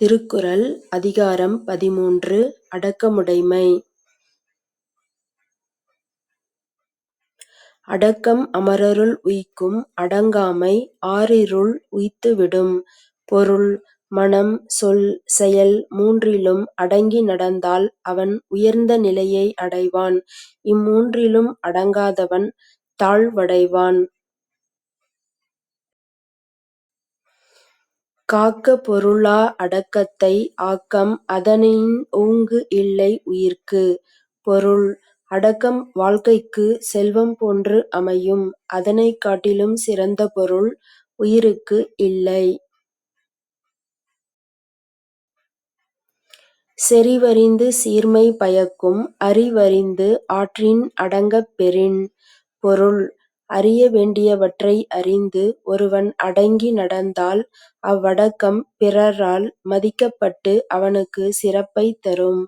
திருக்குறள் அதிகாரம் பதிமூன்று அடக்கமுடைமை அடக்கம் அமரருள் உய்க்கும் அடங்காமை ஆறிருள் உய்த்துவிடும். பொருள் மனம் சொல் செயல் மூன்றிலும் அடங்கி நடந்தால் அவன் உயர்ந்த நிலையை அடைவான். இம்மூன்றிலும் அடங்காதவன் தாழ்வடைவான். காக்க பொருளா அடக்கத்தை ஆக்கம் அதனின்ஊங்கு இல்லை உயிர்க்கு. பொருள் அடக்கம் வாழ்க்கைக்குச் செல்வம் போன்று அமையும். அதனைக் காட்டிலும் சிறந்த பொருள் உயிருக்கு இல்லை. செறிவறிந்து சீர்மை பயக்கும் அறிவறிந்து ஆற்றின் அடங்கப் பெறின். பொருள் அறிய வேண்டியவற்றை அறிந்து ஒருவன் அடங்கி நடந்தால் அவ்வடக்கம் பிறரால் மதிக்கப்பட்டு அவனுக்குச் சிறப்பைத் தரும்.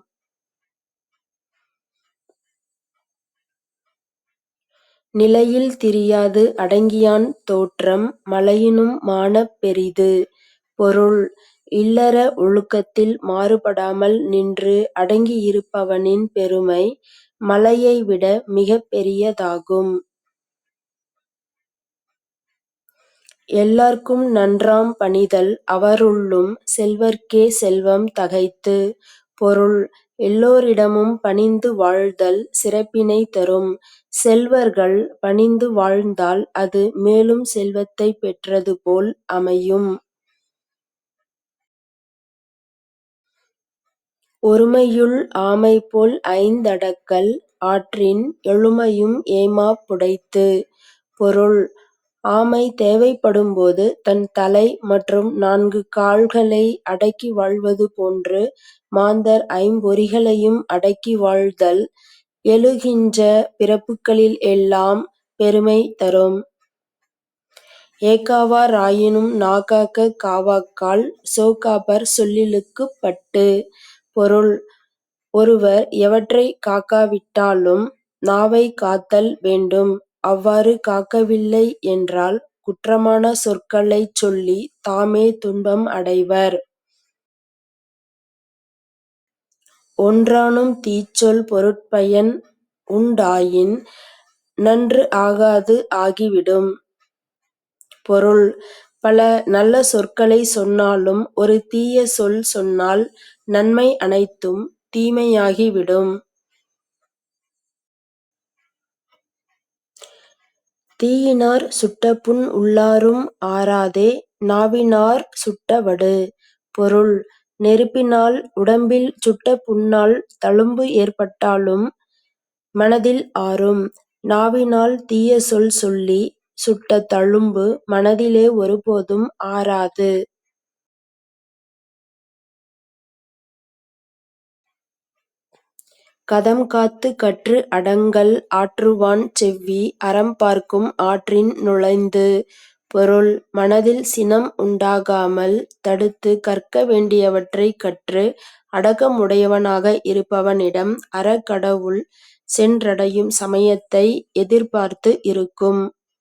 நிலையில் திரியாது அடங்கியான் தோற்றம் மலையினும் மாணப் பெரிது. பொருள் இல்லற ஒழுக்கத்தில் மாறுபடாமல் நின்று அடங்கியிருப்பவனின் பெருமை மலையைவிட மிகப் பெரியதாகும். எல்லார்க்கும் நன்றாம் பணிதல் அவருள்ளும் செல்வர்க்கே செல்வம் தகைத்து. பொருள் எல்லோரிடமும் பணிந்து வாழ்தல் சிறப்பினைத் தரும். செல்வர்கள் பணிந்து வாழ்ந்தால் அது மேலும் செல்வத்தைப் பெற்றது போல் அமையும். ஒருமையுள் ஆமைபோல் ஐந்தடக்கல் ஆற்றின் எழுமையும் ஏமாப் புடைத்து. பொருள் ஆமை தேவைப்படும்போது தன் தலை மற்றும் நான்கு கால்களை அடக்கி வாழ்வது போன்று மாந்தர் ஐம்பொறிகளையும் அடக்கி வாழ்தல் எழுகின்ற பிறப்புக்களில் எல்லாம் பெருமை தரும். ஏகாவா ராயினும் நாகாக்க காவாக்கால் சோகாபர் சொல்லிலுக்குப் பட்டு. பொருள் ஒருவர் எவற்றைக் காக்காவிட்டாலும் நாவைக் காத்தல் வேண்டும். அவ்வாறு காக்கவில்லை என்றால் குற்றமான சொற்களைச் சொல்லித் தாமே துன்பம் அடைவர். ஒன்றானும் தீச்சொல் பொருட்பயன் உண்டாயின் நன்று ஆகாது ஆகிவிடும். பொருள் பல நல்ல சொற்களைச் சொன்னாலும் ஒரு தீய சொல் சொன்னால் நன்மை அனைத்தும் தீமையாகிவிடும். தீயினாற் சுட்டபுண் உள்ளாரும் ஆறாதே நாவினாற் சுட்ட வடு. பொருள் நெருப்பினால் உடம்பில் சுட்ட புண்ணால் தழும்பு ஏற்பட்டாலும் மனதில் ஆறும். நாவினால் தீயசொல் சொல்லிச் சுட்ட தழும்பு மனதிலே ஒருபோதும் ஆறாது. கதம் காத்து கற்று அடங்கல் ஆற்றுவான் செவ்வி அறம் பார்க்கும் ஆற்றின் நுழைந்து. பொருள் மனதில் சினம் உண்டாகாமல் தடுத்துக் கற்க வேண்டியவற்றைக் கற்று அடக்கமுடையவனாக இருப்பவனிடம் அறக்கடவுள் சென்றடையும் சமயத்தை எதிர்பார்த்து இருக்கும்.